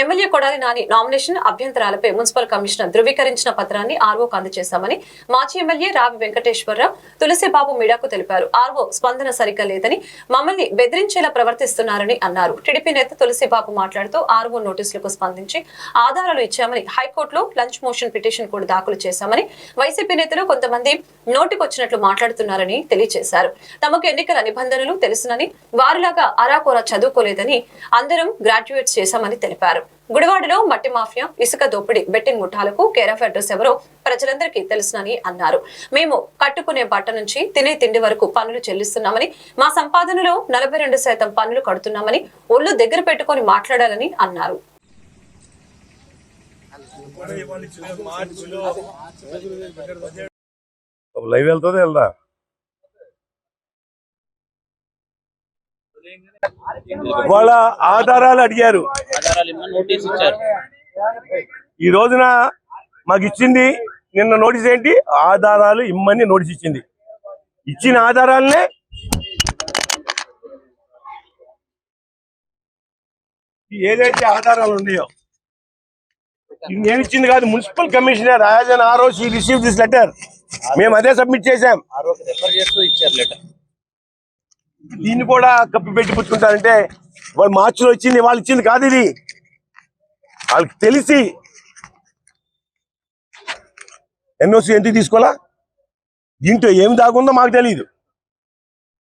MLA Kodali Nani nomination అభ్యంతరాలపై municipal commissioner ధృవీకరించిన పత్రాన్ని ఆర్వోకు అందజేశామని మాజీ ఎమ్మెల్యే రావి వెంకటేశ్వరరావు తులసిబాబు మీడియాకు తెలిపారు. ఆర్వో స్పందన సరిగ్గా లేదని మమ్మల్ని బెదిరించేలా ప్రవర్తిస్తున్నారని అన్నారు. టీడీపీ నేత తులసిబాబు మాట్లాడుతూ ఆర్వో నోటీసులకు స్పందించి ఆధారాలు ఇచ్చామని హైకోర్టులో లంచ్ మోషన్ పిటిషన్ కూడా దాఖలు చేశామని వైసీపీ నేతలు కొంతమంది నోటికొచ్చినట్లు మాట్లాడుతున్నారని తెలియజేశారు. తమకు ఎన్నికల నిబంధనలు తెలుసునని వారిలాగా అరాకొరా చదువుకోలేదని అందరం గ్రాడ్యుయేట్స్ చేశామని తెలిపారు. గుడివాడలో మట్టి మాఫియా ఇసుక దోపిడీ బెట్టింగ్ ముఠాలకు కేర్ అడ్రస్ ఎవరో ప్రజలందరికీ తెలుసునని అన్నారు. మేము కట్టుకునే బట్ట నుంచి తినే తిండి వరకు పన్నులు చెల్లిస్తున్నామని మా సంపాదనలో నలభై రెండు శాతం పన్నులు కడుతున్నామని ఒళ్ళు దగ్గర పెట్టుకొని మాట్లాడాలని అన్నారు. లైవ్ వెళ్తుంది వెళ్దా వాళ్ళ ఆధారాలు అడిగారు. ఈ రోజున మాకు ఇచ్చింది నిన్న నోటీస్ ఏంటి? ఆధారాలు ఇమ్మని నోటీస్ ఇచ్చింది. ఇచ్చిన ఆధారాలనే ఏదైతే ఆధారాలు ఉన్నాయో ఇచ్చింది కాదు municipal commissioner as an RO she receive this letter. మేము అదే సబ్మిట్ చేశాం ఆరోగ్య రెఫర్ చేస్తూ ఇచ్చారు లెటర్ దీన్ని కూడా కప్పి పెట్టి పుచ్చుకుంటారంటే వాళ్ళు మార్చిలో ఇచ్చింది వాళ్ళు ఇచ్చింది కాదు ఇది. వాళ్ళకి తెలిసి ఎన్ఓసి ఎందుకు తీసుకోవాలా? దీంట్లో ఏం దాగుందో మాకు తెలియదు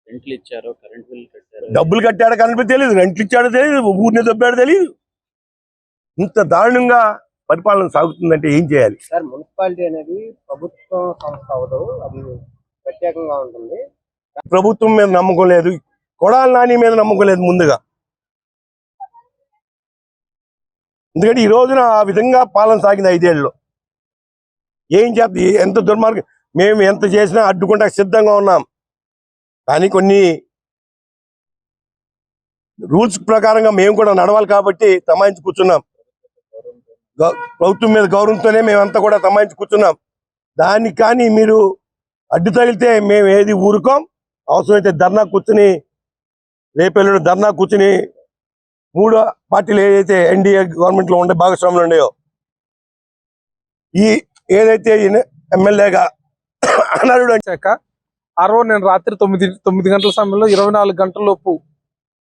రెంట్లు ఇచ్చారు కరెంట్ బిల్ కట్టారు? డబ్బులు కట్టాడో కనిపి తెలియదు రెంట్లు ఇచ్చాడో తెలియదు ఊరిని దొబ్బాడో తెలియదు ఇంత దారుణంగా పరిపాలన సాగుతుందంటే ఏం చేయాలి? సార్ మున్సిపాలిటీ అనేది ప్రభుత్వం సంస్థ అవదు. అది ప్రత్యేకంగా ఉంటుంది. ప్రభుత్వం మీద నమ్మకం లేదు. కొడాల నాని మీద నమ్మకం లేదు ముందుగా. ఎందుకంటే ఈ రోజున ఆ విధంగా పాలన సాగింది ఐదేళ్ళు. ఏం చేద్ది ఎంత దుర్మార్గం. మేము ఎంత చేసినా అడ్డుకుంటా సిద్ధంగా ఉన్నాం. కానీ కొన్ని రూల్స్ ప్రకారంగా మేము కూడా నడవాలి కాబట్టి తమాయించి కూర్చున్నాం. ప్రభుత్వం మీద గౌరవంతోనే మేమంతా కూడా తమాయించి కూర్చున్నాం. దానికి కానీ మీరు అడ్డు తగిలితే మేము ఏది ఊరుకోం. అవసరమైతే ధర్నా కూర్చుని రేపెల్లుడు ధర్నా కూర్చుని మూడు పార్టీలు ఏదైతే ఎన్డీఏ గవర్నమెంట్లో ఉండే భాగస్వాములు ఉన్నాయో ఈ ఏదైతే ఎమ్మెల్యేగా అనరుడు అని ఆ రోజు నేను రాత్రి తొమ్మిది తొమ్మిది గంటల సమయంలో ఇరవై నాలుగు గంటల లోపు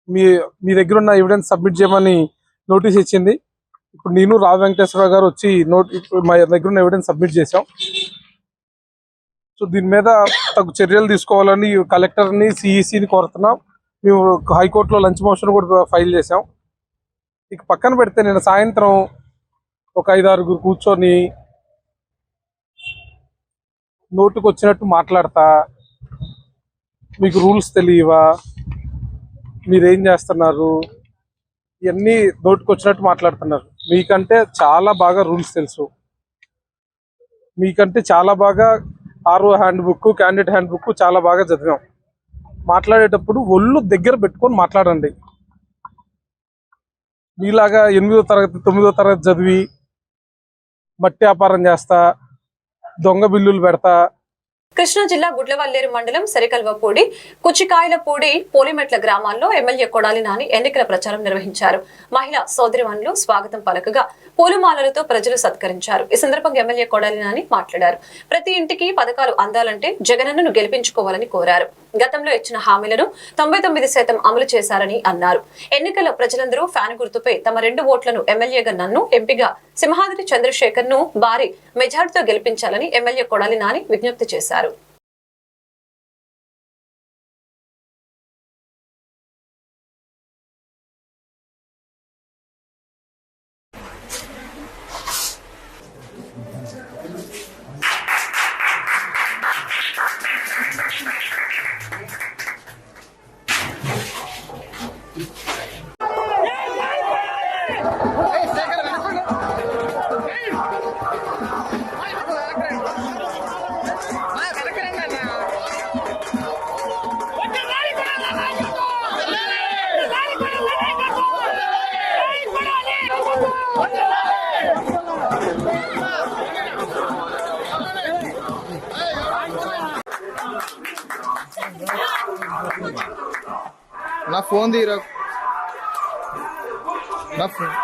మీ మీ దగ్గర ఉన్న ఎవిడెన్స్ సబ్మిట్ చేయమని నోటీస్ ఇచ్చింది. ఇప్పుడు నేను రావు వెంకటేశ్వరరావు గారు వచ్చి నోట్ ఇప్పుడు మా దగ్గర ఉన్న ఎవిడెన్స్ సబ్మిట్ చేశాం. సో దీని మీద తగు చర్యలు తీసుకోవాలని కలెక్టర్ని సిఈసిని కోరుతున్నాం. మేము హైకోర్టులో లంచ్ మోషన్ కూడా ఫైల్ చేశాం. ఇక పక్కన పెడితే నేను సాయంత్రం ఒక ఐదు ఆరుగురు కూర్చొని నోటుకు వచ్చినట్టు మాట్లాడతా మీకు రూల్స్ తెలియవా మీరేం చేస్తున్నారు ఇవన్నీ నోటుకు వచ్చినట్టు మాట్లాడుతున్నారు. మీకంటే చాలా బాగా రూల్స్ తెలుసు. మీకంటే చాలా బాగా RO handbook candidate handbook చాలా బాగా చదివాం. మాట్లాడేటప్పుడు ఒళ్ళు దగ్గర పెట్టుకొని మాట్లాడండి. మీలాగా ఎనిమిదో తరగతి తొమ్మిదో తరగతి చదివి మట్టి వ్యాపారం చేస్తా దొంగ బిల్లులు పెడతా కృష్ణా జిల్లా గుడ్లవల్లేరు మండలం సరికల్వపూడి కుచికాయలపూడి పోలిమెట్ల గ్రామాల్లో ఎమ్మెల్యే కొడాలి నాని ఎన్నికల ప్రచారం నిర్వహించారు. మహిళా సోదరిమణులు స్వాగతం పలకగా పూలమాలలతో ప్రజలు సత్కరించారు. ఈ సందర్భంగా ఎమ్మెల్యే కొడాలి నాని మాట్లాడారు. ప్రతి ఇంటికి పథకాలు అందాలంటే జగనన్నను గెలిపించుకోవాలని కోరారు. గతంలో ఇచ్చిన హామీలను తొంభై తొమ్మిది శాతం అమలు చేశారని అన్నారు. ఎన్నికల్లో ప్రజలందరూ ఫ్యాన్ గుర్తుపై తమ రెండు ఓట్లను ఎమ్మెల్యేగా నన్ను ఎంపీగా సింహాద్రి చంద్రశేఖర్ను భారీ మెజార్టీతో గెలిపించాలని ఎమ్మెల్యే కొడాలి నాని విజ్ఞప్తి చేశారు. ఫోన్ తీరా? నా ఫోన్.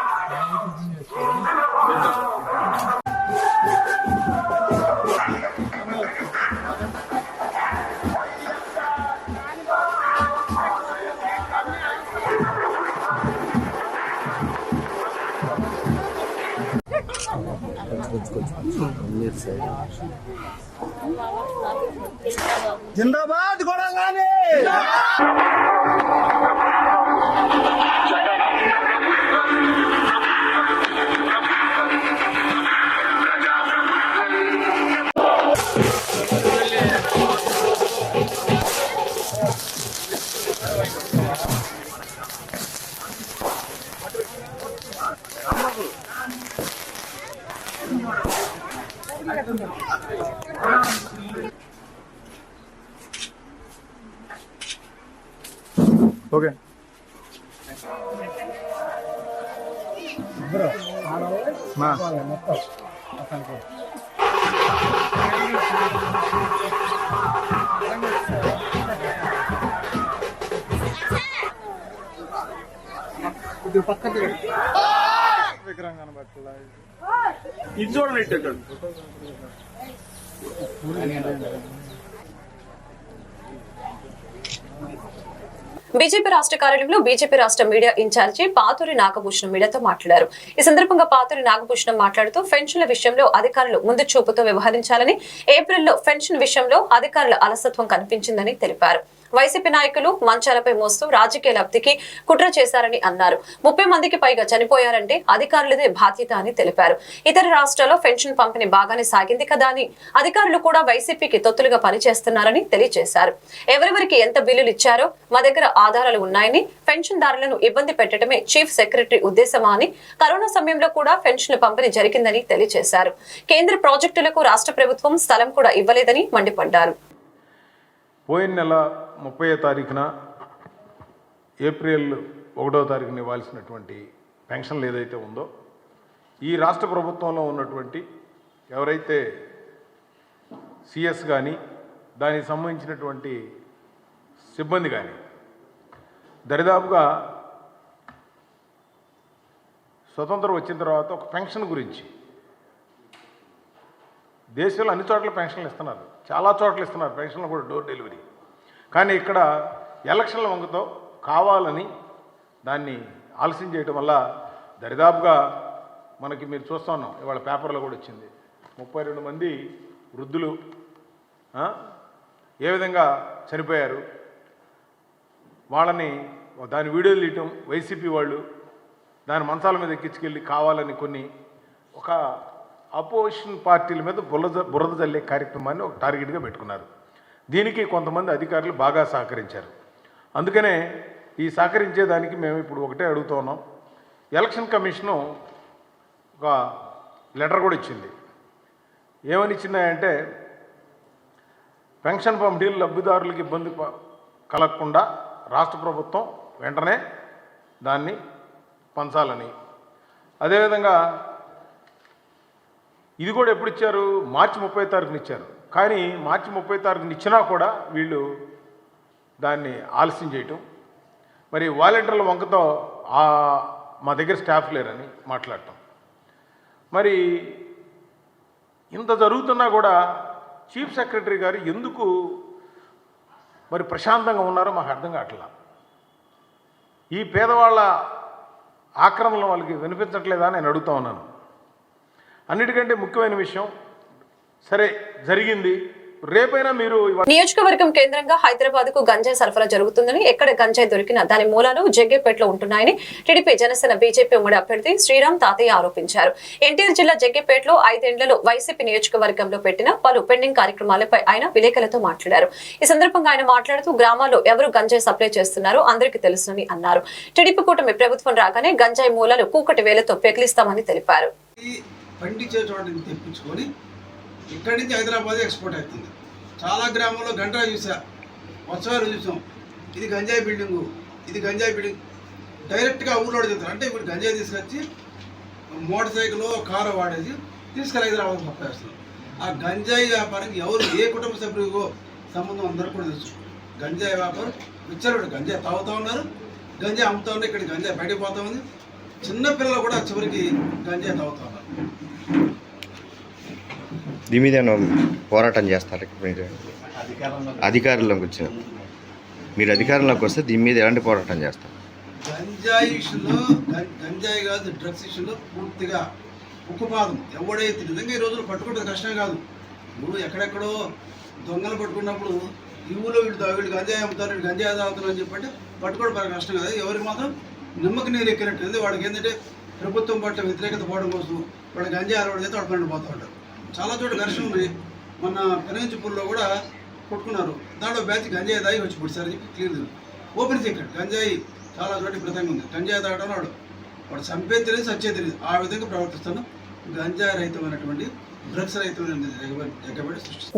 జిందాబాద్ కూడా కానీ ఇది చూడండి ఇక్కడ బీజేపీ రాష్ట్ర కార్యాలయంలో బీజేపీ రాష్ట్ర మీడియా ఇన్ఛార్జి పాతూరి నాగభూషణం మీడియాతో మాట్లాడారు. ఈ సందర్భంగా పాతూరి నాగభూషణం మాట్లాడుతూ పెన్షన్ల విషయంలో అధికారులు ముందు చూపుతో వ్యవహరించాలని ఏప్రిల్లో పెన్షన్ విషయంలో అధికారుల అలసత్వం కనిపించిందని తెలిపారు. వైసీపీ నాయకులు మంచాలపై మోస్తూ రాజకీయ లబ్ధికి కుట్ర చేశారని అన్నారు. ముప్పై మందికి పైగా చనిపోయారంటే అధికారులదే బాధ్యత అని తెలిపారు. ఇతర రాష్ట్రాల్లో పెన్షన్ పంపిణీ బాగానే సాగింది కదా అని అధికారులు కూడా వైసీపీకి తొత్తులుగా పనిచేస్తున్నారని తెలియజేశారు. ఎవరెవరికి ఎంత బిల్లులు ఇచ్చారో మా దగ్గర ఆధారాలు ఉన్నాయని పెన్షన్దారులను ఇబ్బంది పెట్టడమే చీఫ్ సెక్రటరీ ఉద్దేశమా అని కరోనా సమయంలో కూడా పెన్షన్ల పంపిణీ జరిగిందని తెలియజేశారు. కేంద్ర ప్రాజెక్టులకు రాష్ట్ర ప్రభుత్వం స్థలం కూడా ఇవ్వలేదని మండిపడ్డారు. పోయిన నెల ముప్పై తారీఖున ఏప్రిల్ ఒకటో తారీఖున ఇవ్వాల్సినటువంటి పెన్షన్లు ఏదైతే ఉందో ఈ రాష్ట్ర ప్రభుత్వంలో ఉన్నటువంటి ఎవరైతే సిఎస్ కానీ దానికి సంబంధించినటువంటి సిబ్బంది కానీ దరిదాపుగా స్వతంత్రం వచ్చిన తర్వాత ఒక పెన్షన్ గురించి దేశంలో అన్ని చోట్ల పెన్షన్లు ఇస్తున్నారు. చాలా చోట్ల ఇస్తున్నారు పెన్షన్లు కూడా డోర్ డెలివరీ. కానీ ఇక్కడ ఎలక్షన్ల వంగతో కావాలని దాన్ని ఆలస్యం చేయడం వల్ల దరిదాపుగా మనకి మీరు చూస్తున్నాం ఇవాళ పేపర్లో కూడా వచ్చింది. ముప్పై రెండు మంది వృద్ధులు ఏ విధంగా చనిపోయారు? వాళ్ళని దాని వీడియోలు తీయటం వైసీపీ వాళ్ళు దాని మంచాల మీద ఎక్కించుకెళ్ళి కావాలని కొన్ని ఒక అపోజిషన్ పార్టీల మీద బురద బురద జల్లే కార్యక్రమాన్ని ఒక టార్గెట్గా పెట్టుకున్నారు. దీనికి కొంతమంది అధికారులు బాగా సహకరించారు. అందుకనే ఈ సహకరించేదానికి మేము ఇప్పుడు ఒకటే అడుగుతున్నాం ఎలక్షన్ కమిషను ఒక లెటర్ కూడా ఇచ్చింది. ఏమని ఇచ్చిందంటే పెన్షన్ పంపిణీలు లబ్ధిదారులకు ఇబ్బంది కలగకుండా రాష్ట్ర ప్రభుత్వం వెంటనే దాన్ని పంచాలని. అదేవిధంగా ఇది కూడా ఎప్పుడు ఇచ్చారు మార్చి ముప్పై తారీఖున ఇచ్చారు. కానీ మార్చి ముప్పై తారీఖున ఇచ్చినా కూడా వీళ్ళు దాన్ని ఆలస్యం చేయటం. మరి వాలంటీర్ల వంకతో మా దగ్గర స్టాఫ్ లేరని మాట్లాడటం. మరి ఇంత జరుగుతున్నా కూడా చీఫ్ సెక్రటరీ గారు ఎందుకు మరి ప్రశాంతంగా ఉన్నారో మాకు అర్థం కావట్లా. ఈ పేదవాళ్ళ ఆక్రమణ వాళ్ళకి వినిపించట్లేదా నేను అడుగుతా ఉన్నాను. అన్నిటికంటే ముఖ్యమైన విషయం సరే జరిగింది. రేపైనా మీరు నియోజకవర్గం కేంద్రంగా హైదరాబాద్కు గంజాయి సరఫరా జరుగుతుందని ఎక్కడ గంజాయి దొరికినా దాని మూలాలు జగ్గేపేటలో ఉంటున్నాయని టీడీపీ జనసేన బీజేపీ ఉమ్మడి అభ్యర్థి శ్రీరామ్ తాతయ్య ఆరోపించారు. ఎన్టీఆర్ జిల్లా జగ్గేపేటలో ఐదేండ్లలో వైసీపీ నియోజకవర్గంలో పెట్టిన పలు పెండింగ్ కార్యక్రమాలపై ఆయన విలేకరులతో మాట్లాడారు. ఈ సందర్భంగా ఆయన మాట్లాడుతూ గ్రామాల్లో ఎవరు గంజాయి సప్లై చేస్తున్నారో అందరికీ తెలుసునని అన్నారు. టీడీపీ కూటమి ప్రభుత్వం రాగానే గంజాయి మూలాలు కూకటి వేలతో పెకిలిస్తామని తెలిపారు. పండించే చోట తెప్పించుకొని ఇక్కడి నుంచి హైదరాబాద్ ఎక్స్పోర్ట్ అవుతుంది. చాలా గ్రామంలో గంటా చూసా వర్షాలు చూసాం. ఇది గంజాయి బిల్డింగు ఇది గంజాయి బిల్డింగ్. డైరెక్ట్గా ఊళ్ళో చెప్తారు అంటే ఇప్పుడు గంజాయి తీసుకొచ్చి మోటార్ సైకిల్ కారు వాడేసి తీసుకెళ్ళి హైదరాబాద్ పంపేస్తున్నారు ఆ గంజాయి వ్యాపారానికి ఎవరు ఏ కుటుంబ సభ్యుడికో సంబంధం అందరూ కూడా తెలుసు. గంజాయి వ్యాపారం విచ్చారు గంజాయి తాగుతూ ఉన్నారు గంజాయి అమ్ముతా ఉన్నారు ఇక్కడ గంజాయి బయటకు పోతా ఉంది. చిన్న పిల్లలు కూడా చివరికి గంజాయి తాగుతా ఉన్నారు. దీని మీద పోరాటం చేస్తారు? మీరు అధికారంలోకి వచ్చిన మీరు అధికారంలోకి వస్తే దీని మీద ఎలాంటి పోరాటం చేస్తారు? గంజాయి విషయంలో గం- గంజాయి కాదు డ్రగ్స్ విషయంలో పూర్తిగా ఉక్కుపాదం. ఎవడైతే నిజంగా ఈ రోజులు పట్టుకుంటే కష్టం కాదు. నువ్వు ఎక్కడెక్కడో దొంగలు పట్టుకున్నప్పుడు ఈ ఊళ్ళో వీళ్ళు వీళ్ళు గంజాయి అమ్ముతారు వీళ్ళు గంజాయి తాగుతారు అని చెప్పంటే పట్టుకోవడం కష్టం కాదు. ఎవరికి మాత్రం నిమ్మకి నీరు ఎక్కినట్టుంది వాడికి ఏంటంటే ప్రభుత్వం పట్ల వ్యతిరేకత పోవడం కోసం వాడు గంజాయి అలవాటు చేస్తే వాడు పండు పోతూ ఉంటారు చాలా చోట్ల ఘర్షణ ఉన్నాయి మొన్న పెనంచిపూర్లో కూడా కొట్టుకున్నారు. దాంట్లో బ్యాచ్ గంజాయి తాగి వచ్చి పుడిసారని చెప్పి క్లియర్ ఓపెన్ సీక్రెట్. గంజాయి చాలా చోట్ల ప్రతంగా ఉంది. గంజాయి తాగడం వాడు వాడు చంపేది తెలియదు సచ్చేది తెలియదు. ఆ విధంగా ప్రవర్తిస్తాను గంజాయి రహితమైనటువంటి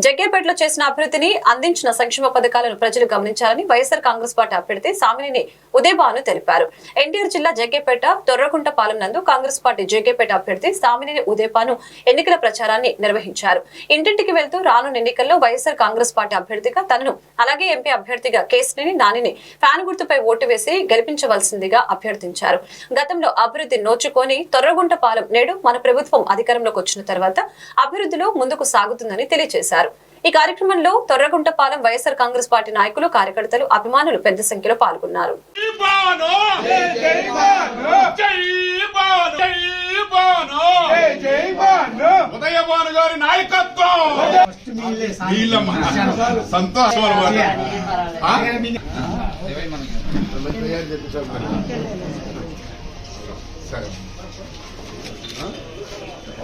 జగ్గేపేటలో చేసిన అభివృద్ధిని అందించిన సంక్షేమ పథకాలను ప్రజలు గమనించాలని వైఎస్ఆర్ కాంగ్రెస్ పార్టీ అభ్యర్థి సామినేని ఉదయభాను తెలిపారు. ఎన్టీఆర్ జిల్లా జగ్గేపేట తొర్రకుంటపాలెం నందు కాంగ్రెస్ పార్టీ జగ్గేపేట అభ్యర్థి సామినేని ఉదయభాను ఎన్నికల ప్రచారాన్ని నిర్వహించారు. ఇంటింటికి వెళ్తూ రానున్న ఎన్నికల్లో వైఎస్ఆర్ కాంగ్రెస్ పార్టీ అభ్యర్థిగా తనను అలాగే ఎంపీ అభ్యర్థిగా కేసినేని నానిని ఫ్యాన్ గుర్తుపై ఓటు వేసి గెలిపించవలసిందిగా అభ్యర్థించారు. గతంలో అభివృద్ధి నోచుకొని తొర్రగుంటపాలెం నేడు మన ప్రభుత్వం అధికారంలోకి వచ్చిన తర్వాత అభివృద్ధిలో ముందుకు సాగుతుందని తెలియజేశారు ఈ కార్యక్రమంలో తొర్రగుంటపాలెం వైఎస్ఆర్ కాంగ్రెస్ పార్టీ నాయకులు కార్యకర్తలు అభిమానులు పెద్ద సంఖ్యలో పాల్గొన్నారు బాను గారి నాయకత్వం సంతోషం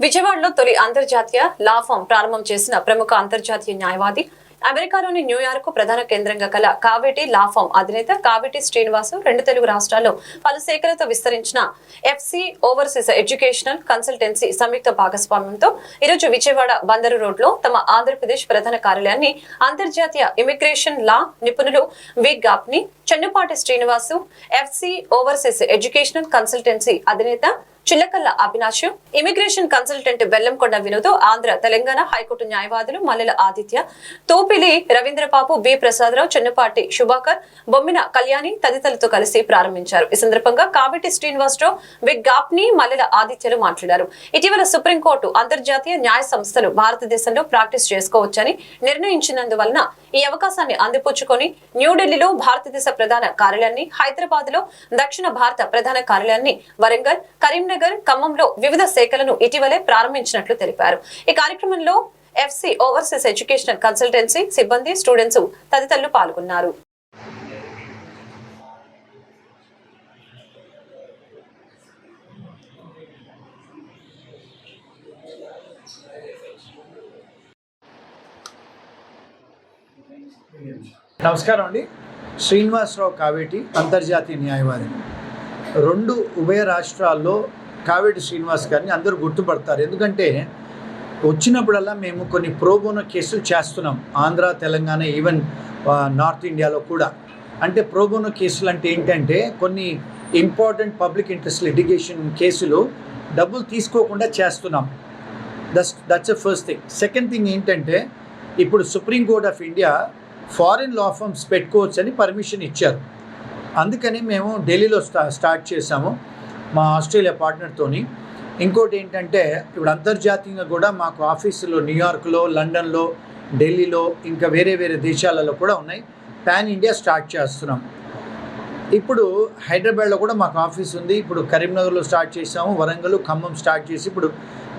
విజయవాడలో తొలి అంతర్జాతీయ లా ఫామ్ ప్రారంభం చేసిన ప్రముఖ అంతర్జాతీయ న్యాయవాది అమెరికాలోని న్యూయార్క్ ప్రధాన కేంద్రంగా గల కావేటి లాఫామ్ అధినేత కావేటి శ్రీనివాసు రెండు తెలుగు రాష్ట్రాల్లో పలు శాఖలతో విస్తరించిన ఎఫ్సి ఓవర్సీస్ ఎడ్యుకేషనల్ కన్సల్టెన్సీ సంయుక్త భాగస్వామ్యంతో ఈరోజు విజయవాడ బందరు రోడ్లో తమ ఆంధ్రప్రదేశ్ ప్రధాన కార్యాలయాన్ని అంతర్జాతీయ ఇమిగ్రేషన్ లా నిపుణులు V గాప్ని Chennupati Srinivasu FC overseas educational consultancy అధినేత Chillakalla Avinash immigration consultant Bellamkonda Vinod Andhra Telangana high court న్యాయవాదులు మల్లెల ఆదిత్య తోపిలి రవీంద్రబాబు బి. ప్రసాదరావు చెన్నపాటి శుభాకర్ బొమ్మిన కళ్యాణి తదితరులతో కలిసి ప్రారంభించారు. ఈ సందర్భంగా కావెటి శ్రీనివాసరావు బిగ్ గాప్ని మల్లెల ఆదిత్యలు మాట్లాడారు. ఇటీవల సుప్రీంకోర్టు అంతర్జాతీయ న్యాయ సంస్థలు భారతదేశంలో ప్రాక్టీస్ చేసుకోవచ్చని నిర్ణయించినందువలన ఈ అవకాశాన్ని అందిపుచ్చుకొని న్యూఢిల్లీలో భారతదేశ ప్రధాన కార్యాలయాన్ని హైదరాబాద్లో దక్షిణ భారత ప్రధాన కార్యాలయాన్ని వరంగల్ కరీంనగర్ ఖమ్మంలో వివిధ శాఖలను ఇటీవలే ప్రారంభించినట్లు తెలిపారు. ఈ కార్యక్రమంలో ఎఫ్సి ఓవర్సీస్ ఎడ్యుకేషనల్ కన్సల్టెన్సీ సిబ్బంది స్టూడెంట్స్ తదితరులు పాల్గొన్నారు. నమస్కారం అండి. శ్రీనివాసరావు కావేటి అంతర్జాతీయ న్యాయవాది. రెండు ఉభయ రాష్ట్రాల్లో కావేటి శ్రీనివాస్ గారిని అందరూ గుర్తుపడతారు. ఎందుకంటే వచ్చినప్పుడల్లా మేము కొన్ని ప్రోబోనో కేసులు చేస్తున్నాం. ఆంధ్ర తెలంగాణ ఈవెన్ నార్త్ ఇండియాలో కూడా. అంటే ప్రోబోనో కేసులు అంటే ఏంటంటే కొన్ని ఇంపార్టెంట్ పబ్లిక్ ఇంట్రెస్ట్ లిటిగేషన్ కేసులు డబ్బులు తీసుకోకుండా చేస్తున్నాం. That's that's a first thing second thing ఏంటంటే ఇప్పుడు supreme court of India foreign law firms పెట్టుకోవచ్చు అని పర్మిషన్ ఇచ్చారు. అందుకని మేము ఢిల్లీలో స్టా స్టార్ట్ చేసాము మా ఆస్ట్రేలియా పార్ట్నర్తోని. ఇంకోటి ఏంటంటే ఇప్పుడు అంతర్జాతీయంగా కూడా మాకు ఆఫీసులో న్యూయార్క్లో లండన్లో ఢిల్లీలో ఇంకా వేరే వేరే దేశాలలో కూడా ఉన్నాయి. పాన్ ఇండియా స్టార్ట్ చేస్తున్నాం. ఇప్పుడు హైదరాబాద్లో కూడా మాకు ఆఫీస్ ఉంది. ఇప్పుడు కరీంనగర్లో స్టార్ట్ చేసాము వరంగల్ ఖమ్మం స్టార్ట్ చేసి ఇప్పుడు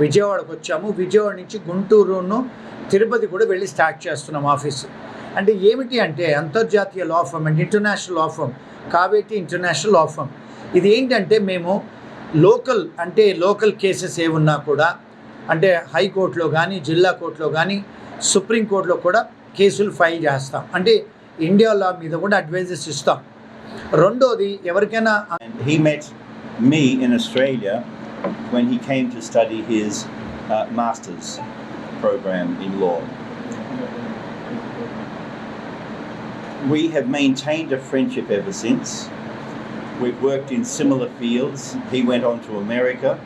విజయవాడకు వచ్చాము. విజయవాడ నుంచి గుంటూరును తిరుపతి కూడా వెళ్ళి స్టార్ట్ చేస్తున్నాం ఆఫీసు. అంటే ఏమిటి అంటే అంతర్జాతీయ law firm and international law firm Kaveti international law firm ఇది ఏంటంటే మేము లోకల్ అంటే లోకల్ కేసెస్ ఏమున్నా కూడా అంటే హైకోర్టులో కానీ జిల్లా కోర్టులో కానీ సుప్రీంకోర్టులో కూడా కేసులు ఫైల్ చేస్తాం. అంటే ఇండియా లా మీద కూడా అడ్వైజెస్ ఇస్తాం. రెండోది ఎవరికైనా he met me in Australia when he came to study his masters programme in law we maintain a friendship ever since We've worked in similar fields. He went on to America,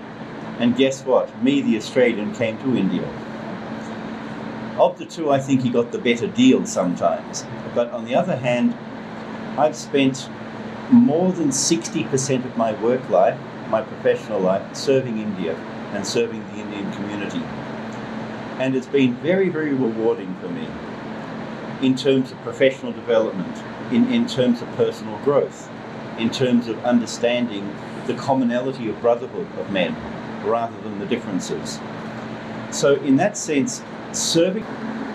and guess what? Me, the Australian, came to India. Of the two, I think he got the better deal sometimes. But on the other hand, I've spent more than 60% of my work life, my professional life, serving India and serving the Indian community. And it's been very, very rewarding for me in terms of professional development, in, in terms of personal growth, in terms of understanding the commonality of brotherhood of men rather than the differences. So, in that sense, serving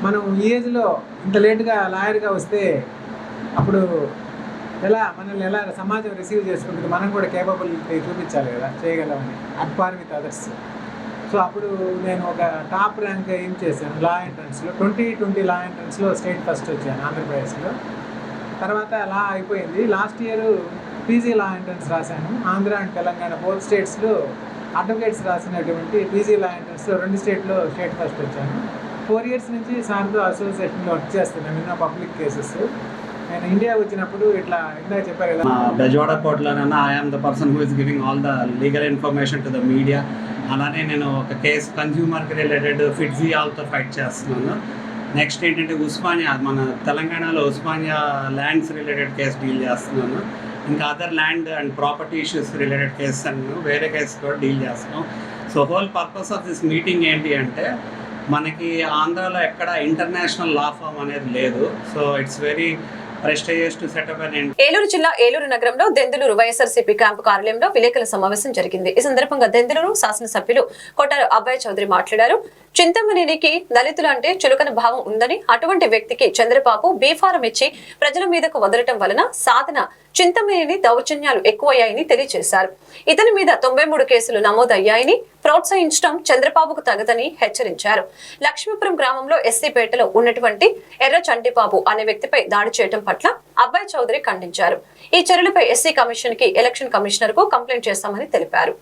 మనం ఈ ఏజ్లో ఇంత లేట్గా లాయర్గా వస్తే అప్పుడు ఎలా మనల్ని ఎలా సమాజం రిసీవ్ చేసుకుంటుంది? మనం కూడా కేపబిలిటీ చూపించాలి కదా చేయగలమని. అట్పార్ విత్ అదర్స్ సో అప్పుడు నేను ఒక టాప్ ర్యాంక్ ఏం చేశాను? లా ఎంట్రన్స్లో ట్వంటీ ట్వంటీ లా ఎంట్రన్స్లో స్టేట్ ఫస్ట్ వచ్చాను ఆంధ్రప్రదేశ్లో. తర్వాత లా అయిపోయింది. Last year PG law entrance రాశాను. ఆంధ్ర అండ్ తెలంగాణ బోత్ స్టేట్స్లో అడ్వకేట్స్ రాసినటువంటి పీజీ లా ఎంట్రన్స్లో రెండు స్టేట్లో స్టేట్ ఫస్ట్ వచ్చాను. ఫోర్ ఇయర్స్ నుంచి సార్తో అసోసియేషన్లో వర్క్ చేస్తున్నాను ఎన్నో పబ్లిక్ కేసెస్. నేను ఇండియా వచ్చినప్పుడు ఇట్లా ఇందాక చెప్పారు కదా. Bezawada కోర్టులోనైనా I am the person who is giving all the legal information to the media అలానే నేను ఒక కేసు కన్జ్యూమర్కి రిలేటెడ్ ఫిట్జీ ఆల్తో ఫైట్ చేస్తున్నాను. నెక్స్ట్ ఏంటంటే ఉస్మానియా మన తెలంగాణలో Osmania lands related case deal చేస్తున్నాను. ఇంకా other land and property issues related cases అನ್ನು వేరే కేసు కూడా డీల్ చేస్తున్నాం. So whole purpose of this meeting ఏంటి అంటే మనకి ఆంధ్రాలో ఎక్కడ ఇంటర్నేషనల్ లా ఫామ్ అనేది లేదు. So it's very to Eluru జిల్లా ఏలూరు నగరంలో దెందులూరు వైఎస్ఆర్సీపీ క్యాంపు కార్యాలయంలో విలేకరుల సమావేశం జరిగింది. ఈ సందర్భంగా దెందులూరు శాసనసభ్యులు కొట్టారు అబ్బాయి చౌదరి మాట్లాడారు. చింతమనేనికి దళితులు అంటే చులకన భావం ఉందని అటువంటి వ్యక్తికి చంద్రబాబు బీఫారం ఇచ్చి ప్రజల మీదకు వదలటం వలన సాధన చింతమనేని దౌర్జన్యాలు ఎక్కువయ్యాయని తెలియజేశారు. ఇతని మీద తొంభై మూడు కేసులు నమోదయ్యాయని ప్రోత్సహించడం చంద్రబాబుకు తగదని హెచ్చరించారు. లక్ష్మీపురం గ్రామంలో ఎస్సీపేటలో ఉన్నటువంటి ఎర్ర చంటిబాబు అనే వ్యక్తిపై దాడి చేయడం పట్ల అబ్బాయి చౌదరి ఖండించారు. ఈ చర్యలపై ఎస్సీ కమిషన్కి ఎలక్షన్ కమిషనర్కు కంప్లైంట్ చేస్తామని తెలిపారు.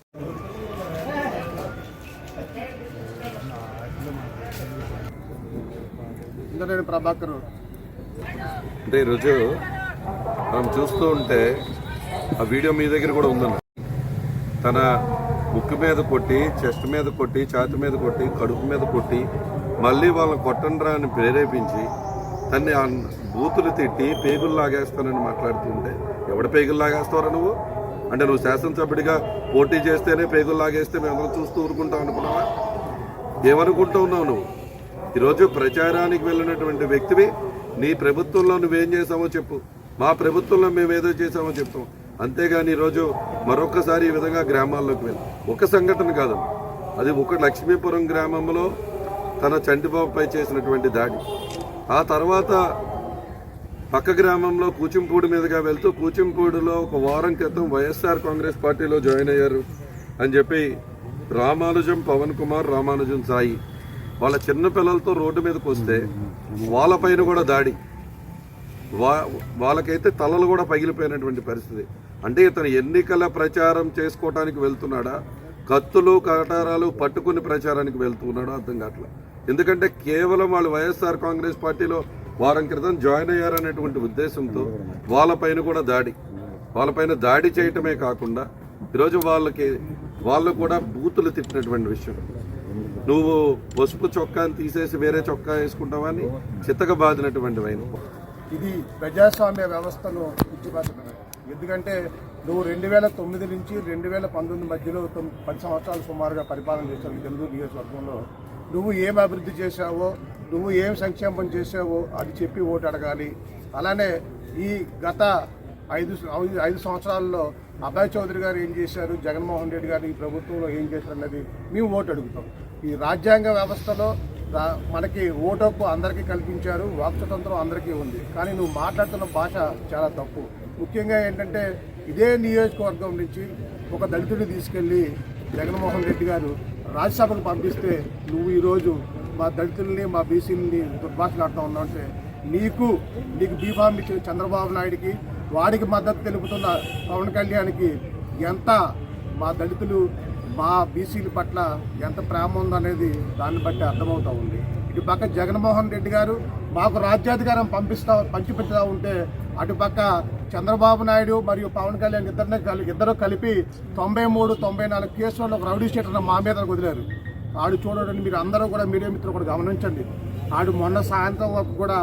ఇంద్రనేని ప్రభాకర్. అంటే ఈరోజు మనం చూస్తూ ఉంటే ఆ వీడియో మీ దగ్గర కూడా ఉందన్న. తన ముక్కు మీద కొట్టి చెస్ట్ మీద కొట్టి ఛాతి మీద కొట్టి కడుపు మీద కొట్టి మళ్ళీ వాళ్ళని కొట్టండ్రా అని ప్రేరేపించి తన్ని ఆ బూతులు తిట్టి పేగులు లాగేస్తానని మాట్లాడుతుంటే ఎవడ పేగులు లాగేస్తావరా నువ్వు? అంటే నువ్వు శాసనసభ్యుడిగా పోటీ చేస్తేనే పేగులు లాగేస్తే మేము చూస్తూ ఊరుకుంటాం అనుకున్నావా? ఏమనుకుంటూ ఉన్నావు నువ్వు? ఈరోజు ప్రచారానికి వెళ్ళినటువంటి వ్యక్తివి నీ ప్రభుత్వంలో నువ్వేం చేసావో చెప్పు. మా ప్రభుత్వంలో మేము ఏదో చేసామో చెప్తాం. అంతేగాని ఈరోజు మరొకసారి ఈ విధంగా గ్రామాల్లోకి వెళ్ళి ఒక సంఘటన కాదు అది. ఒక లక్ష్మీపురం గ్రామంలో తన చంటిబాబుపై చేసినటువంటి దాడి. ఆ తర్వాత పక్క గ్రామంలో కూచింపూడి మీదుగా వెళ్తూ కూచింపూడిలో ఒక వారం క్రితం వైఎస్ఆర్ కాంగ్రెస్ పార్టీలో జాయిన్ అయ్యారు అని చెప్పి రామానుజం పవన్ కుమార్ రామానుజం సాయి వాళ్ళ చిన్న పిల్లలతో రోడ్డు మీదకి వస్తే వాళ్ళపైన కూడా దాడి. వా వాళ్ళకైతే తలలు కూడా పగిలిపోయినటువంటి పరిస్థితి. అంటే ఇతను ఎన్నికల ప్రచారం చేసుకోవడానికి వెళ్తున్నాడా? కత్తులు కటారాలు పట్టుకుని ప్రచారానికి వెళ్తున్నాడో అర్థం కావట్లా. ఎందుకంటే కేవలం వాళ్ళు వైఎస్ఆర్ కాంగ్రెస్ పార్టీలో వారం క్రితం జాయిన్ అయ్యారనేటువంటి ఉద్దేశంతో వాళ్ళపైన కూడా దాడి. వాళ్ళపైన దాడి చేయటమే కాకుండా ఈరోజు వాళ్ళకి వాళ్ళు కూడా బూతులు తిట్టినటువంటి విషయం. నువ్వు పసుపు చొక్కాని తీసేసి వేరే చొక్కా వేసుకుంటావని చిత్తగా బాధినటువంటి వైన. ఇది ప్రజాస్వామ్య వ్యవస్థను ఉచ్చిపడుతున్నది ఎందుకంటే నువ్వు రెండు వేల తొమ్మిది నుంచి రెండు వేల పంతొమ్మిది మధ్యలో పది సంవత్సరాలు సుమారుగా పరిపాలన చేశావు తెలుగు నియోజకవర్గంలో. నువ్వు ఏం అభివృద్ధి చేశావో నువ్వు ఏం సంక్షేమం చేసావో అది చెప్పి ఓటు అడగాలి. అలానే ఈ గత ఐదు ఐదు- ఐదు సంవత్సరాల్లో అభయ్ చౌదరి గారు ఏం చేశారు జగన్మోహన్ రెడ్డి గారు ఈ ప్రభుత్వంలో ఏం చేశారు అన్నది మేము ఓటు అడుగుతాం. ఈ రాజ్యాంగ వ్యవస్థలో రా- మనకి ఓటు అందరికీ కల్పించారు వాక్ స్వతంత్రం అందరికీ ఉంది. కానీ నువ్వు మాట్లాడుతున్న భాష చాలా తప్పు. ముఖ్యంగా ఏంటంటే ఇదే నియోజకవర్గం నుంచి ఒక దళితుడిని తీసుకెళ్ళి జగన్మోహన్ రెడ్డి గారు రాజ్యసభకు పంపిస్తే నువ్వు ఈరోజు మా దళితుల్ని మా బీసీలని దుర్భాషలాడుతూ ఉన్నావు అంటే నీకు నీకు బీఫామ్ ఇచ్చిన చంద్రబాబు నాయుడికి వాడికి మద్దతు తెలుపుతున్న పవన్ కళ్యాణ్కి ఎంత మా దళితులు మా బీసీల పట్ల ఎంత ప్రేమ ఉందనేది దాన్ని బట్టి అర్థమవుతూ ఉంది. ఇటు పక్క జగన్మోహన్ రెడ్డి గారు మాకు రాజ్యాధికారం పంపిస్తా పంచిపెడతా ఉంటే అటుపక్క చంద్రబాబు నాయుడు మరియు పవన్ కళ్యాణ్ ఇద్దరిని కలి ఇద్దరు కలిపి తొంభై మూడు తొంభై నాలుగు కేసుల్లో ఒక రౌడీ షీటర్ మా మీద వదిలారు. ఆడు చూడండి మీరు అందరూ కూడా మీడియా మిత్రులు కూడా గమనించండి. ఆడు మొన్న సాయంత్రం వరకు కూడా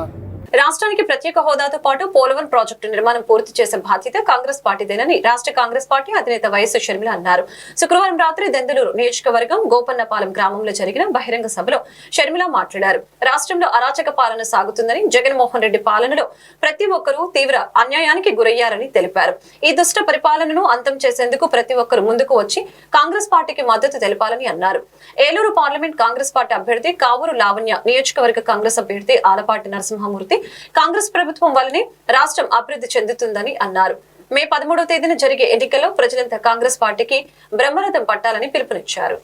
రాష్ట్రానికి ప్రత్యేక హోదాతో పాటు పోలవరం ప్రాజెక్టు నిర్మాణం పూర్తి చేసే బాధ్యత కాంగ్రెస్ పార్టీదేనని రాష్ట్ర కాంగ్రెస్ పార్టీ అధినేత వైఎస్ షర్మిల అన్నారు. శుక్రవారం రాత్రి దెందలూరు నియోజకవర్గం గోపన్నపాలెం గ్రామంలో జరిగిన బహిరంగ సభలో షర్మిల మాట్లాడారు. రాష్ట్రంలో అరాచక పాలన సాగుతుందని జగన్మోహన్ రెడ్డి పాలనలో ప్రతి ఒక్కరూ తీవ్ర అన్యాయానికి గురయ్యారని తెలిపారు. ఈ దుష్ట పరిపాలనను అంతం చేసేందుకు ప్రతి ఒక్కరు ముందుకు వచ్చి కాంగ్రెస్ పార్టీకి మద్దతు తెలపాలని అన్నారు. ఏలూరు పార్లమెంట్ కాంగ్రెస్ పార్టీ అభ్యర్థి కావూరు లావణ్య నియోజకవర్గ కాంగ్రెస్ అభ్యర్థి ఆలపాటి నరసింహమూర్తి కాంగ్రెస్ ప్రభుత్వం వల్లనే రాష్ట్రం అభివృద్ధి చెందుతుందని అన్నారు. మే పదమూడవ తేదీన జరిగే ఎన్నికల్లో ప్రజలంతా కాంగ్రెస్ పార్టీకి బ్రహ్మరథం పట్టాలని పిలుపునిచ్చారు.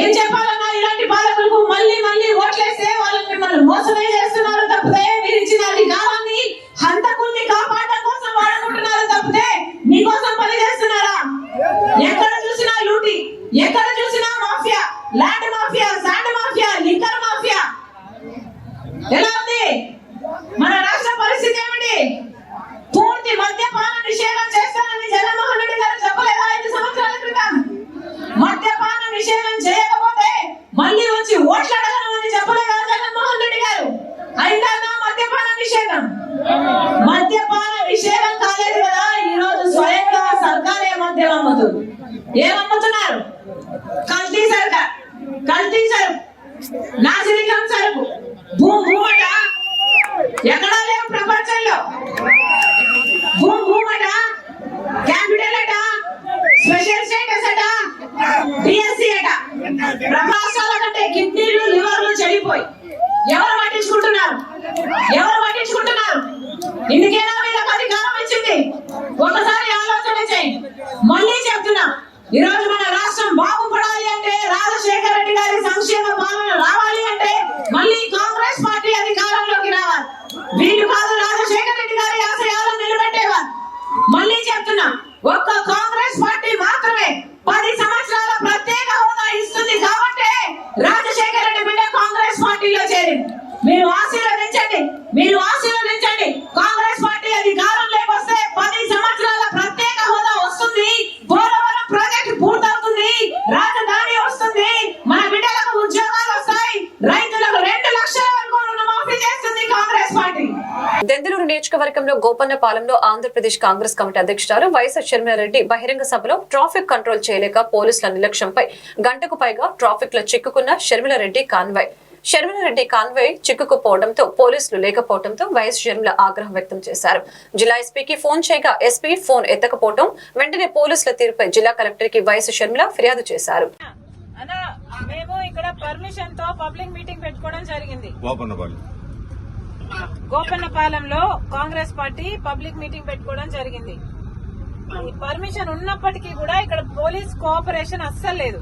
ఏం చెప్పాలన్నా ఇలాంటి పాలకులకు మళ్ళీ మళ్ళీ ఓట్లేస్తే మిమ్మల్ని మోసమే చేస్తున్నారు తప్పితే మీరు ఇచ్చిన అధికారాన్ని హంతకుల్ని కాపాడడం కోసం వాడుకుంటున్నారు తప్పితే మీకోసం పని చేస్తున్నారా? ఎక్కడ చూసినా లూటి ఎక్కడ చూసినా mafia land mafia sand mafia liquor mafia. ఎలా ఉంది? మన రాష్ట్ర పరిస్థితి ఏమిటి? పూర్తి మద్యపాన నిషేధం చేస్తానని జగన్మోహన్ రెడ్డి గారు చెప్పలేదా ఐదు సంవత్సరాల క్రితం మద్యపాన నిషేధం చేయకపోతే మళ్ళీ వచ్చి ఓట్లు అడగను అని చెప్పలేదా జగన్మోహన్ రెడ్డి గారు అయిందా మద్యపాన నిషేధం మద్యపాన నిషేధం కాలేదు కదా ఈ రోజు స్వయంగా సర్కారే మద్యం అమ్ముతుంది ఏమమ్ముతున్నారు కల్తీ సరుకు కల్తీ సరుకు నాసిరికం సరుకు భూ భూమట ఎక్కడా లేవు ప్రపంచంలో భూ భూమట క్యాపిటల్ అట స్పెషల్ స్టేటస్ అట డిఎస్సి అట ప్రపంచాల కంటే కిడ్నీలు లివర్లు చెడిపోయి ఎవరు పట్టించుకుంటున్నారు ఎవరు పట్టించుకుంటున్నారు ఇందుకేనా వీళ్ళకి అధికారం ఇచ్చింది ఒకసారి ఆలోచన చేయండి మళ్ళీ చెప్తున్నా ఈ రోజు మన రాష్ట్రం బాగుపడాలి అంటే రాజశేఖర రెడ్డి గారి సంక్షేమ పాలన రావాలి అంటే మళ్ళీ కాంగ్రెస్ పార్టీ అధికారంలోకి రావాలి వీళ్ళు కాదు రాజశేఖర రెడ్డి గారి ఆశయాలను నిలబెట్టేవారు మళ్ళీ చెప్తున్నా ఒక్క కాంగ్రెస్ పార్టీ మాత్రమే పది సంవత్సరాల ప్రత్యేక హోదా ఇస్తుంది కాబట్టి రాజశేఖర రెడ్డి బిడ్డ కాంగ్రెస్ పార్టీలో చేరింది మీరు ఆశీర్వదించండి మీరు ఆశీర్వదించండి కాంగ్రెస్ పార్టీ అధికారంలోకి వస్తే పది సంవత్సరాల ప్రత్యేక హోదా వస్తుంది పోలవరం ప్రాజెక్టు పూర్తవుతుంది రాజధాని వస్తుంది మన బిడ్డలకు ఉద్యోగాలు వస్తాయి రైతులకు రెండు లక్షల వరకు రుణమాఫీ చేస్తుంది కాంగ్రెస్ పార్టీ దెందులూరు నియోజకవర్గంలో గోపన్నపాలెంలో ఆంధ్రప్రదేశ్ కాంగ్రెస్ కమిటీ అధ్యక్షురాలు వైఎస్ షర్మిలారెడ్డి బహిరంగ సభలో ట్రాఫిక్ కంట్రోల్ చేయలేక పోలీసుల నిర్లక్ష్యంపై గంటకు పైగా ట్రాఫిక్లో చిక్కుకున్న షర్మిలారెడ్డి కాన్వాయ్. షర్మిలారెడ్డి కాన్వాయ్ చిక్కుకుపోవడంతో పోలీసులు లేకపోవడంతో వైఎస్ షర్మిల ఆగ్రహం వ్యక్తం చేశారు. జిల్లా ఎస్పీకి ఫోన్ చేయగా ఎస్పీ ఫోన్ ఎత్తకపోవడం వెంటనే పోలీసుల తీరుపై జిల్లా కలెక్టర్కి వైఎస్ షర్మిల ఫిర్యాదు చేశారు. మేము ఇక్కడ పర్మిషన్తో పబ్లిక్ మీటింగ్ పెట్టుకోవడం జరిగింది. గోపన్నపాలెంలో కాంగ్రెస్ పార్టీ పబ్లిక్ మీటింగ్ పెట్టుకోవడం జరిగింది. ఈ పర్మిషన్ ఉన్నప్పటికీ కూడా ఇక్కడ పోలీస్ కోఆపరేషన్ అస్సలు లేదు.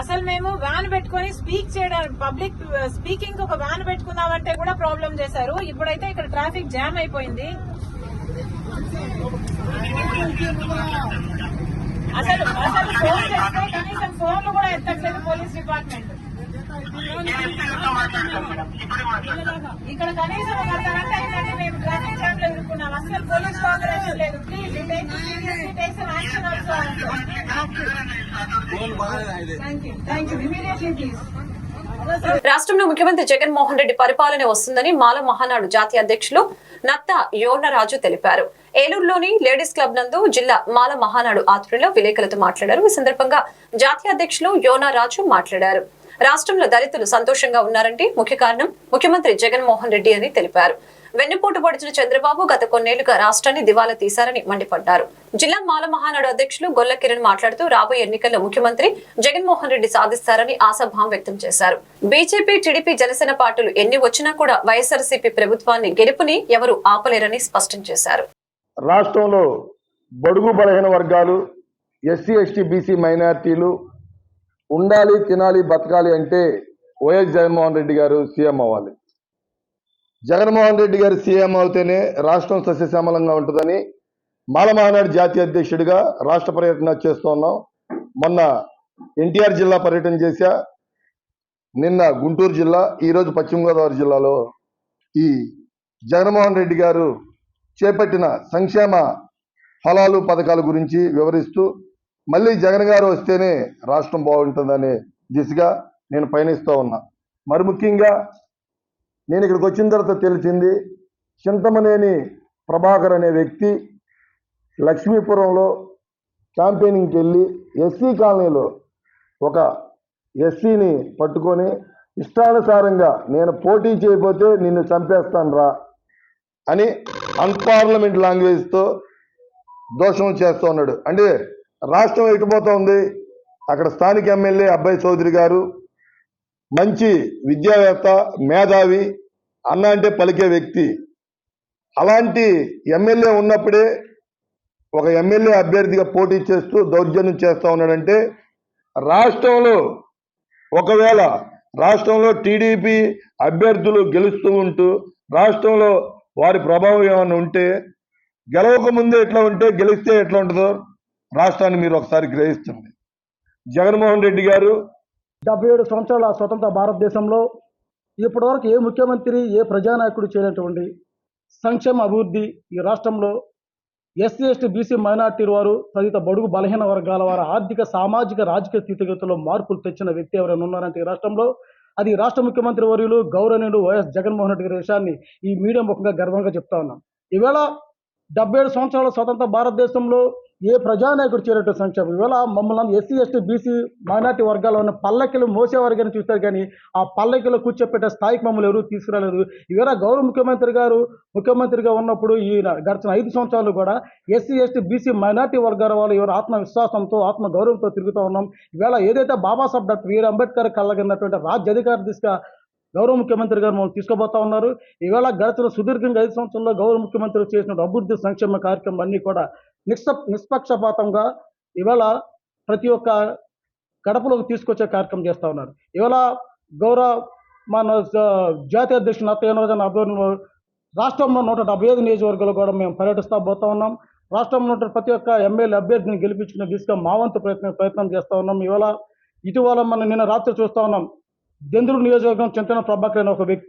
అసలు మేము వ్యాన్ పెట్టుకొని స్పీక్ చేయడం పబ్లిక్ స్పీకింగ్ ఒక వ్యాన్ పెట్టుకుందామంటే కూడా ప్రాబ్లం చేశారు. ఇప్పుడైతే ఇక్కడ ట్రాఫిక్ జామ్ అయిపోయింది. అసలు అసలు ఫోన్ చేస్తే కనీసం ఫోన్లు కూడా ఎత్తట్లేదు పోలీస్ డిపార్ట్మెంట్. ఇక్కడ కనీసం ఒక అర్ధగంట అయిందంటే మేము ట్రాఫిక్ జామ్లో ఇరుక్కున్నాం అసలు పోలీస్ కోఆపరేషన్ లేదు. ప్లీజ్ ఇమీడియట్లీ ప్లీజ్ రాష్ట్రంలో ముఖ్యమంత్రి జగన్మోహన్ రెడ్డి పరిపాలన వస్తుందని మాల మహానాడు జాతీయ అధ్యక్షులు నత్త యోనరాజు తెలిపారు. ఏలూరులోని లేడీస్ క్లబ్ నందు జిల్లా మాల మహానాడు ఆధ్వర్యంలో విలేకరులతో మాట్లాడారు. ఈ సందర్భంగా జాతీయ అధ్యక్షులు యోనారాజు మాట్లాడారు. రాష్ట్రంలో దళితులు సంతోషంగా ఉన్నారంటే ముఖ్య కారణం ముఖ్యమంత్రి జగన్మోహన్ రెడ్డి అని తెలిపారు. వెన్నుపోటు పొడిచిన చంద్రబాబు గత కొన్నేళ్ళుగా రాష్ట్రాన్ని దివాలా తీశారని మండిపడ్డారు. జిల్లా మాల మహానాడు అధ్యక్షులు గొల్ల కిరణ్ మాట్లాడుతూ రాబోయే ఎన్నికల్లో ముఖ్యమంత్రి జగన్మోహన్ రెడ్డి సాధిస్తారని ఆశాభావం వ్యక్తం చేశారు. బీజేపీ టీడీపీ జనసేన పార్టీలు ఎన్ని వచ్చినా కూడా వైఎస్ఆర్సీపీ ప్రభుత్వాన్ని గెలుపుని ఎవరు ఆపలేరని స్పష్టం చేశారు. రాష్ట్రంలో బడుగు బలహీన వర్గాలు ఎస్సీ ఎస్టీ బీసీ మైనార్టీలు ఉండాలి తినాలి బతకాలి అంటే వైఎస్ జగన్మోహన్ రెడ్డి గారు సీఎం అవ్వాలి. జగన్మోహన్ రెడ్డి గారు సీఎం అవుతేనే రాష్ట్రం సస్యశ్యామలంగా ఉంటుందని మాలమహనాడు జాతీయ అధ్యక్షుడిగా రాష్ట్ర పర్యటన చేస్తున్నాం మొన్న ఎన్టీఆర్ జిల్లా పర్యటన చేశా. నిన్న గుంటూరు జిల్లా ఈరోజు పశ్చిమ గోదావరి జిల్లాలో ఈ జగన్మోహన్ రెడ్డి గారు చేపట్టిన సంక్షేమ ఫలాలు పథకాల గురించి వివరిస్తూ మళ్ళీ జగన్ గారు వస్తేనే రాష్ట్రం బాగుంటుందనే దిశగా నేను పయనిస్తూ ఉన్నా. మరి ముఖ్యంగా నేను ఇక్కడికి వచ్చిన తర్వాత తెలిసింది చింతమనేని ప్రభాకర్ అనే వ్యక్తి లక్ష్మీపురంలో క్యాంపెయినింగ్కి వెళ్ళి ఎస్సీ కాలనీలో ఒక ఎస్సీని పట్టుకొని ఇష్టానుసారంగా నేను పోటీ చేయబోతే నిన్ను చంపేస్తాను రా అని అన్పార్లమెంట్ లాంగ్వేజ్తో దోషం చేస్తూ ఉన్నాడు. అంటే రాష్ట్రం ఎటుపోతా ఉంది అక్కడ స్థానిక ఎమ్మెల్యే అబ్బాయి చౌదరి గారు మంచి విద్యావేత్త మేధావి అన్న అంటే పలికే వ్యక్తి. అలాంటి ఎమ్మెల్యే ఉన్నప్పుడే ఒక ఎమ్మెల్యే అభ్యర్థిగా పోటీ చేస్తూ దౌర్జన్యం చేస్తూ ఉన్నాడంటే రాష్ట్రంలో ఒకవేళ రాష్ట్రంలో టీడీపీ అభ్యర్థులు గెలుస్తూ ఉంటూ రాష్ట్రంలో వారి ప్రభావం ఏమైనా ఉంటే గెలవక ముందే ఎట్లా ఉంటే గెలిస్తే ఎట్లా ఉంటుందో రాష్ట్రాన్ని మీరు ఒకసారి గ్రహిస్తుంది జగన్మోహన్ రెడ్డి గారు డెబ్బై ఏడు సంవత్సరాల స్వతంత్ర భారతదేశంలో ఇప్పటివరకు ఏ ముఖ్యమంత్రి ఏ ప్రజానాయకుడు చేయనటువంటి సంక్షేమ అభివృద్ధి ఈ రాష్ట్రంలో ఎస్సీ ఎస్టీ బీసీ మైనార్టీ వారు తదితర బడుగు బలహీన వర్గాల వారి ఆర్థిక సామాజిక రాజకీయ స్థితిగతుల్లో మార్పులు తెచ్చిన వ్యక్తి ఎవరైనా ఉన్నారంటే ఈ రాష్ట్రంలో అది రాష్ట్ర ముఖ్యమంత్రి వర్యులు గౌరవనీయులు వైఎస్ జగన్మోహన్ రెడ్డి గారి విషయాన్ని ఈ మీడియా ముఖంగా గర్వంగా చెప్తా ఉన్నాం. ఈవేళ డెబ్బై ఏడు సంవత్సరాల స్వతంత్ర భారతదేశంలో ఏ ప్రజానాయకుడు చేరేట సంక్షేమం? ఇవాళ మమ్మల్ని ఎస్సీ ఎస్టీ బీసీ మైనార్టీ వర్గాల్లో ఉన్న పల్లకిలు మోసేవారిగానే చూస్తారు కానీ ఆ పల్లకిలో కూర్చోపెట్టే స్థాయికి మమ్మల్ని ఎవరు తీసుకురాలేదు. ఇవాళ గౌరవ ముఖ్యమంత్రి గారు ముఖ్యమంత్రిగా ఉన్నప్పుడు ఈ గడిచిన ఐదు సంవత్సరాలు కూడా ఎస్సీ ఎస్టీ బీసీ మైనార్టీ వర్గాల వాళ్ళు ఎవరు ఆత్మవిశ్వాసంతో ఆత్మ గౌరవంతో తిరుగుతూ ఉన్నాం. ఇవాళ ఏదైతే బాబాసాహెబ్ డాక్టర్ వీర్ అంబేద్కర్ కళ్ళగినటువంటి రాజ్యాధికార దిశగా గౌరవ ముఖ్యమంత్రి గారు మమ్మల్ని తీసుకోబోతా ఉన్నారు. ఇవాళ గడిచిన సుదీర్ఘంగా ఐదు సంవత్సరంలో గౌరవ ముఖ్యమంత్రి చేసిన అభివృద్ధి సంక్షేమ కార్యక్రమం అన్నీ కూడా నిష్ప నిష్పక్షపాతంగా ఇవాళ ప్రతి ఒక్క గడపలోకి తీసుకొచ్చే కార్యక్రమం చేస్తూ ఉన్నారు. ఇవాళ గౌరవ మన జాతీయ అధ్యక్షుడు నత్తయ్యనోజన్ ఆధ్వర్యంలో రాష్ట్రంలో నూట డెబ్బై ఐదు నియోజకవర్గాలు కూడా మేము పర్యటిస్తూ పోతా ఉన్నాం. రాష్ట్రంలో ఉన్న ప్రతి ఒక్క ఎమ్మెల్యే అభ్యర్థిని గెలిపించుకునే దిశగా మా వంతు ప్రయత్నం ప్రయత్నం చేస్తూ ఉన్నాం. ఇవాళ ఇటీవల మనం నిన్న రాత్రి చూస్తూ ఉన్నాం. దెందులు నియోజకవర్గం చింతన ప్రభాకర్ అనే ఒక వ్యక్తి